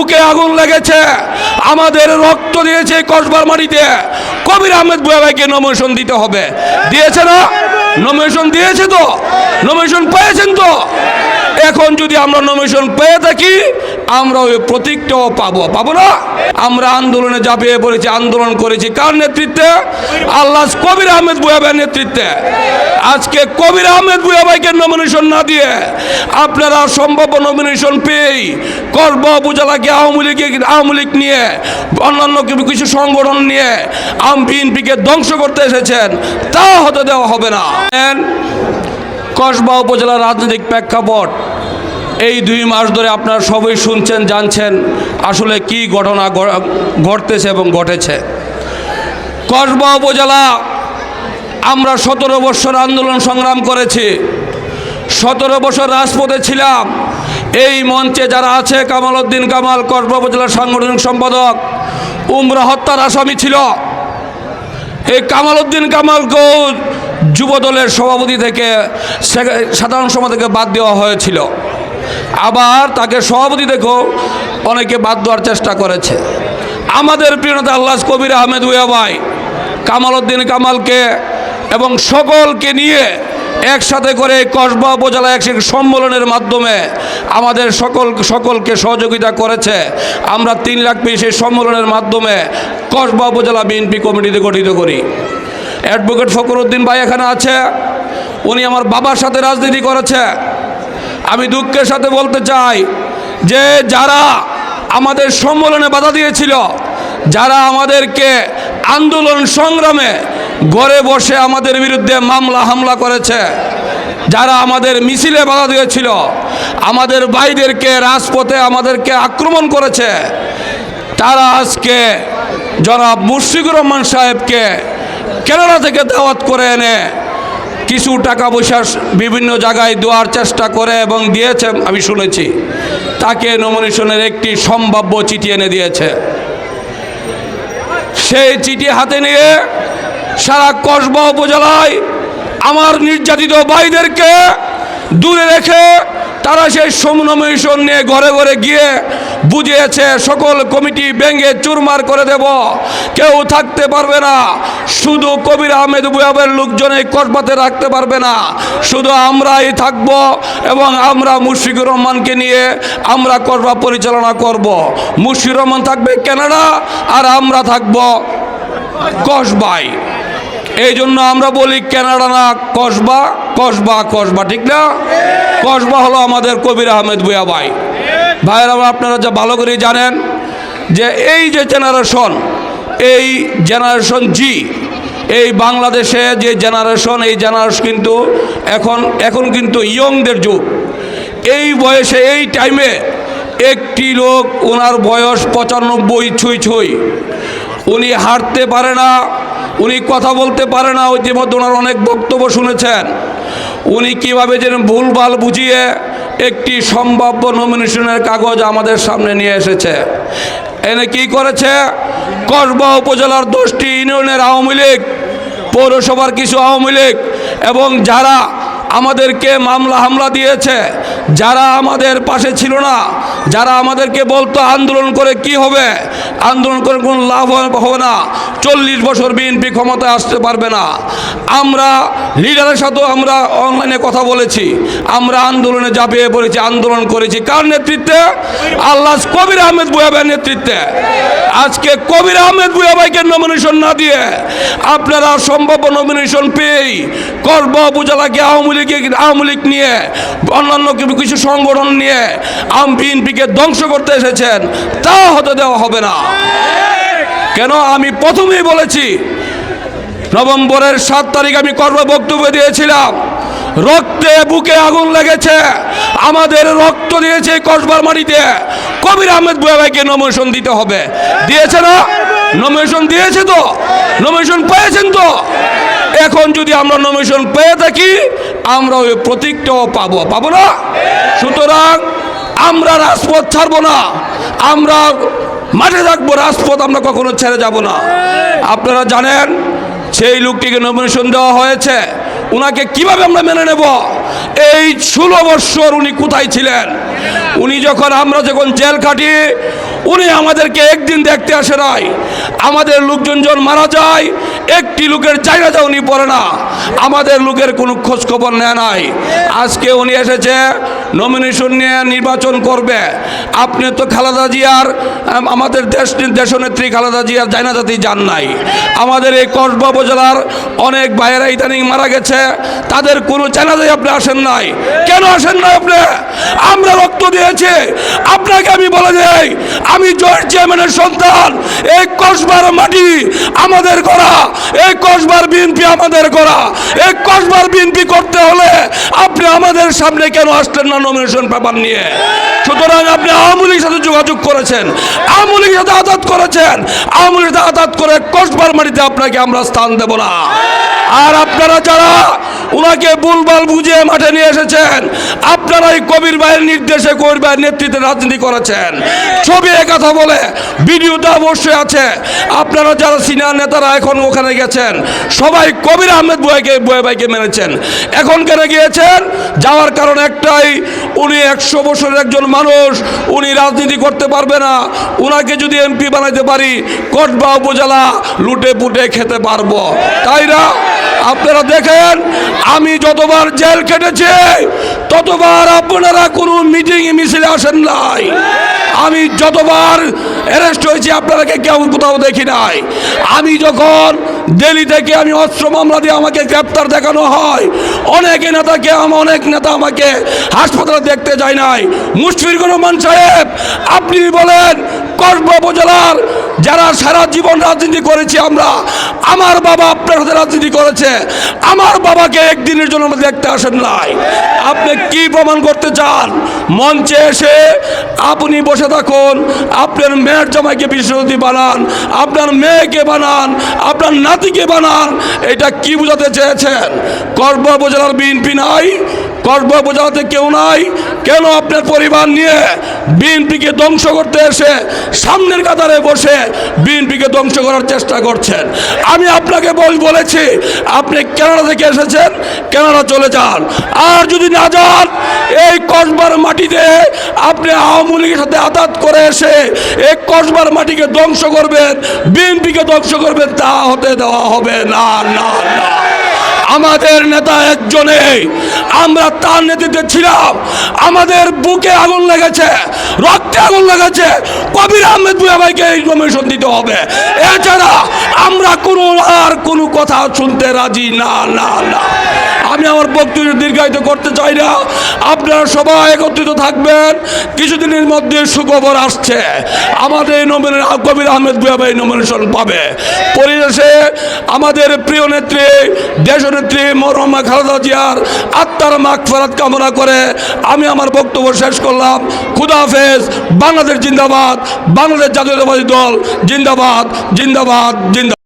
বুকে আগুন লেগেছে। আমাদের রক্ত দিয়েছে কসবার মাটিতে। কবির আহমেদ বুয়া ভাইকে নমিনেশন দিতে হবে। দিয়েছে না? নমিনেশন দিয়েছে তো? নমিনেশন পেয়েছেন তো? এখন যদি আমরা নমিনেশন পেয়ে থাকি, আমরা ওই প্রতীকটাও পাবো। পাবো না? আমরা আন্দোলনে ঝাঁপিয়ে পড়েছি, আন্দোলন করেছি কার নেতৃত্বে? আল্লাহ কবির আহমেদ বুয়াবের নেতৃত্বে। আজকে কবির আহমেদ বুয়াবাইকে নমিনেশন না দিয়ে আপনারা সম্ভাব্য নমিনেশন পেয়েই করব উপজেলাকে, আওয়ামী লীগ আওয়ামী লীগ নিয়ে, অন্যান্য কিছু- কিছু সংগঠন নিয়ে আম বিএনপিকে ধ্বংস করতে এসেছেন, তা হতে দেওয়া হবে না। কসবা উপজেলার রাজনৈতিক প্রেক্ষাপট। এই দুই মাস ধরে আপনারা সবাই শুনছেন, জানছেন আসলে কি ঘটনা ঘটতেছে এবং ঘটেছে। কসবা উপজেলা আমরা সতেরো বছর আন্দোলন সংগ্রাম করেছি, সতেরো বছর রাজপথে ছিলাম। এই মঞ্চে যারা আছে, কামাল উদ্দিন কামাল, কসবা উপজেলার সাংগঠনিক সম্পাদক, উমরা হত্যার আসামি ছিল। এই কামাল উদ্দিন কামালকেও যুব দলের সভাপতি থেকে সাধারণ সভা থেকে বাদ দেওয়া হয়েছিল। আবার তাকে সভাপতি দেখো, অনেকে বাদ দেওয়ার চেষ্টা করেছে। আমাদের প্রিয়তা আল্লাহ কবির আহমেদ উয়াবাই কামাল উদ্দিন কামালকে এবং সকলকে নিয়ে একসাথে করে কসবা উপজেলা এক সম্মেলনের মাধ্যমে আমাদের সকল, সকলকে সহযোগিতা করেছে। আমরা তিন লাখ পেয়ে সেই সম্মেলনের মাধ্যমে কসবা উপজেলা বিএনপি কমিটিতে গঠিত করি। অ্যাডভোকেট ফকরুদ্দিন ভাই এখানে আছে, উনি আমার বাবার সাথে রাজনীতি করেছে। আমি দুঃখের সাথে বলতে চাই যে যারা আমাদের সম্মেলনে বাধা দিয়েছিল, যারা আমাদেরকে আন্দোলন সংগ্রামে ঘরে বসে আমাদের বিরুদ্ধে মামলা, হামলা করেছে, যারা আমাদের মিছিলে বাধা দিয়েছিল, আমাদের ভাইদেরকে রাজপথে আমাদেরকে আক্রমণ করেছে, তারা আজকে জনাব মুশফিকুর রহমান সাহেবকে কেনাডা থেকে দাওয়াত করে এনে কিছু টাকা পয়সা বিভিন্ন জায়গায় দেওয়ার চেষ্টা করে এবং দিয়েছে, আমি শুনেছি। তাকে নমিনেশনের একটি সম্ভাব্য চিঠি এনে দিয়েছে। সেই চিঠি হাতে নিয়ে সারা কসবা উপজেলায় আমার নির্যাতিত ভাইদেরকে দূরে রেখে তারা সেই সোম সমনমিশন নিয়ে ঘরে ঘরে গিয়ে বুঝিয়েছে, সকল কমিটি ভেঙে চুরমার করে দেব। কেউ থাকতে পারবে না। শুধু কবির আহমেদ বুয়াবের লোকজন এই কসবাতে রাখতে পারবে না। শুধু আমরাই থাকব এবং আমরা মুশফিকুর রহমানকে নিয়ে আমরা কসবা পরিচালনা করব। মুশফিকুর রহমান থাকবে কানাডা আর আমরা থাকব কসবাই এই জন্য আমরা বলি কানাডা না, কসবা কসবা কসবা, ঠিক না? কসবা হলো আমাদের কবির আহমেদ বুয়া ভাই। ভাইয়েরা আপনারা যা ভালো করে জানেন যে এই যে জেনারেশন এই জেনারেশন জি এই বাংলাদেশে যে জেনারেশন এই জেনারেশন কিন্তু এখন এখন কিন্তু ইয়ংদের যুগ। এই বয়সে, এই টাইমে একটি লোক ওনার বয়স পঁচানব্বই ছুঁই ছুঁই। উনি হাঁটতে পারে না, উনি কথা বলতে পারে না, ওই যে মধ্যে ওনার অনেক বক্তব্য শুনেছেন। উনি কীভাবে যেন ভুলভাল বুঝিয়ে একটি সম্ভাব্য নমিনেশনের কাগজ আমাদের সামনে নিয়ে এসেছে। এনে কি করেছে? কসবা উপজেলার দশটি ইউনিয়নের আওয়ামী লীগ, পৌরসভার কিছু আওয়ামী লীগ এবং যারা আমাদেরকে মামলা হামলা দিয়েছে, যারা আমাদের পাশে ছিল না, যারা আমাদেরকে বলতো আন্দোলন করে কি হবে, আন্দোলন করে কোনো লাভ হবে- না, চল্লিশ বছর বিএনপি ক্ষমতায় আসতে পারবে না। আমরা লিডারের সাথেও আমরা অনলাইনে কথা বলেছি, আমরা আন্দোলনে ঝাঁপিয়ে পড়েছি, আন্দোলন করেছি। কার নেতৃত্বে? আল্লাহ কবির আহমেদ বুয়াবের নেতৃত্বে। আজকে কবির আহমেদ বুয়াবাইকে নমিনেশন না দিয়ে আপনারা সম্ভাব্য নমিনেশন পেয়েই করব উপজেলাকে, আওয়ামী লীগ আওয়ামী লীগ নিয়ে, অন্যান্য কিছু- সংগঠন নিয়ে আম বিএনপিকে ধ্বংস করতে এসেছেন, তা হতে দেওয়া হবে না। কেন? আমি প্রথমেই বলেছি নভেম্বরের সাত তারিখ আমি কর্ম বক্তব্য দিয়েছিলাম। রক্তে বুকে আগুন লেগেছে। আমাদের রক্ত দিয়েছে কসবার মাটিতে। কবির আহমেদ বুয়া ভাইকে নমিনেশন দিতে হবে। দিয়েছে না? নমিনেশন দিয়েছে তো? নমিনেশন পেয়েছেন তো? এখন যদি আমরা নমিনেশন পেয়ে থাকি, আমরা ওই প্রতীকটাও পাবো। পাবো না? সুতরাং আমরা রাজপথ ছাড়বো না। আমরা মাঠে থাকব, রাজপথ আমরা কখনো ছেড়ে যাব না। আপনারা জানেন সেই লোকটিকে নমিনেশন দেওয়া হয়েছে। উনাকে কীভাবে আমরা মেনে নেব? এই ষোলো বৎসর উনি কোথায় ছিলেন? উনি যখন আমরা যখন জেল কাটি উনি আমাদেরকে একদিন দেখতে আসে নাই। আমাদের লোকজন যখন মারা যায় একটি লোকের জায়গাটা উনি পড়ে না। আমাদের লোকের কোনো খোঁজ খবর নেয় নাই। আজকে উনি এসেছে নমিনেশন নিয়ে নির্বাচন করবে। আপনি তো খালেদা জিয়ার আম, আমাদের দেশ দেশনেত্রী খালেদা জিয়ার জায়নাজাতি যান নাই। আমাদের এই কসবা উপজেলার অনেক ভাইয়েরা ইদানিং মারা গেছে। তাদের কোনো জানাজাই আপনি আসেন নাই। কেন আসেন না আপনি? আমরা রক্ত দিয়েছি। আমি জয়েন্ট চেয়ারম্যানের সন্তান। এই কসবার মাটি আমাদের করা এই কসবার বিএনপি আমাদের করা এই কসবার বিএনপি করতে হলে আপনি আমাদের সামনে কেন আসলেন না নমিনেশন পেপার নিয়ে? সুতরাং আপনি আওয়ামী লীগের সাথে যোগাযোগ করেছেন। আওয়ামী লীগের সাথে আঘাত করেছেন। আওয়ামী লীগের সাথে আঘাত করে কসবার মাটিতে আপনাকে আমরা স্থান দেব না। আর আপনারা যারা ওনাকে বুলবাল বুঝিয়ে মাঠে নিয়ে এসেছেন আপনারা এই কবির ভাইয়ের নির্দেশে কবির ভাইয়ের নেতৃত্বে রাজনীতি করেছেন। ছবি কথা বলে ভিডিওটা অবশ্যই আছে। আপনারা যারা সিনিয়র নেতারা এখন ওখানে গেছেন, সবাই কবির আহমেদ বয়াকে বয়া ভাইকে মেনেছেন। এখন কেন গিয়েছেন? যাওয়ার কারণ একটাই, উনি একশো বছরের একজন মানুষ, উনি রাজনীতি করতে পারবে না। উনাকে যদি এমপি বানাইতে পারি, কটবা উপজেলা লুটে পুটে খেতে পারব। তাই না? আপনারা দেখেন, আমি যতবার জেল কেটেছি ততবার আপনারা কোনো মিটিং মিছিলে আসেন নাই। আমি যতবার অ্যারেস্ট হয়েছি আপনারাকে কেউ কোথাও দেখি নাই। আমি যখন দিল্লি থেকে আমি অস্ত্র মামলা দিয়ে আমাকে গ্রেপ্তার দেখানো হয়, অনেক নেতাকে অনেক নেতা আমাকে হাসপাতালে দেখতে যায় নাই। মুশফির রহমান সাহেব, আপনি বলেন, কসবা উপজেলার যারা সারা জীবন রাজনীতি করেছি আমরা, আমার বাবা আপনার রাজনীতি করেছে, আমার বাবাকে একদিনের জন্য আমাদের দেখতে আসেন নাই। আপনি কি প্রমাণ করতে চান? মঞ্চে এসে আপনি বসে থাকুন, আপনার মেয়ের জামাইকে বিশ্বনদী বানান, আপনার মেয়েকে বানান, আপনার নাতিকে বানান, এটা কি বোঝাতে চেয়েছেন? কসবা উপজেলার বিএনপি নাই কসবা বোঝাতে কেউ নাই। কেন আপনার পরিবার নিয়ে বিএনপিকে ধ্বংস করতে এসে সামনের কাতারে বসে বিএনপিকে ধ্বংস করার চেষ্টা করছেন? আমি আপনাকে বল, বলেছি, আপনি কেনাডা থেকে এসেছেন কেনাডা চলে যান। আর যদি না যান, এই কসবার মাটিতে আপনি আওয়ামী লীগের সাথে আঘাত করে এসে এই কসবার মাটিকে ধ্বংস করবেন, বিএনপিকে ধ্বংস করবেন, তা হতে দেওয়া হবে না না না। আমাদের নেতা একজনে, আমরা তার নেতৃত্বে ছিলাম। আমাদের বুকে আগুন লেগেছে, রক্তে আগুন লেগেছে। কবির আহমেদ ভাইকে এই কমিশন দিতে হবে। এছাড়া আমরা কোনো আর কোনো কথা শুনতে রাজি না না না। আমি আমার বক্তব্য দীর্ঘায়িত করতে চাই না। আপনারা সবাই একত্রিত থাকবেন। কিছুদিনের মধ্যে সুখবর আসছে। আমাদের এই নমিনেশন কবির আহমেদ ভুয়া ভাই নমিনেশন পাবে। পরিশেষে আমাদের প্রিয় নেত্রী, দেশনেত্রী মরহমা খালেদা জিয়ার আত্মার মাগফেরাত কামনা করে আমি আমার বক্তব্য শেষ করলাম। খুদা হাফেজ, বাংলাদেশ জিন্দাবাদ, বাংলাদেশ জাতীয়তাবাদী দল জিন্দাবাদ জিন্দাবাদ জিন্দাবাদ।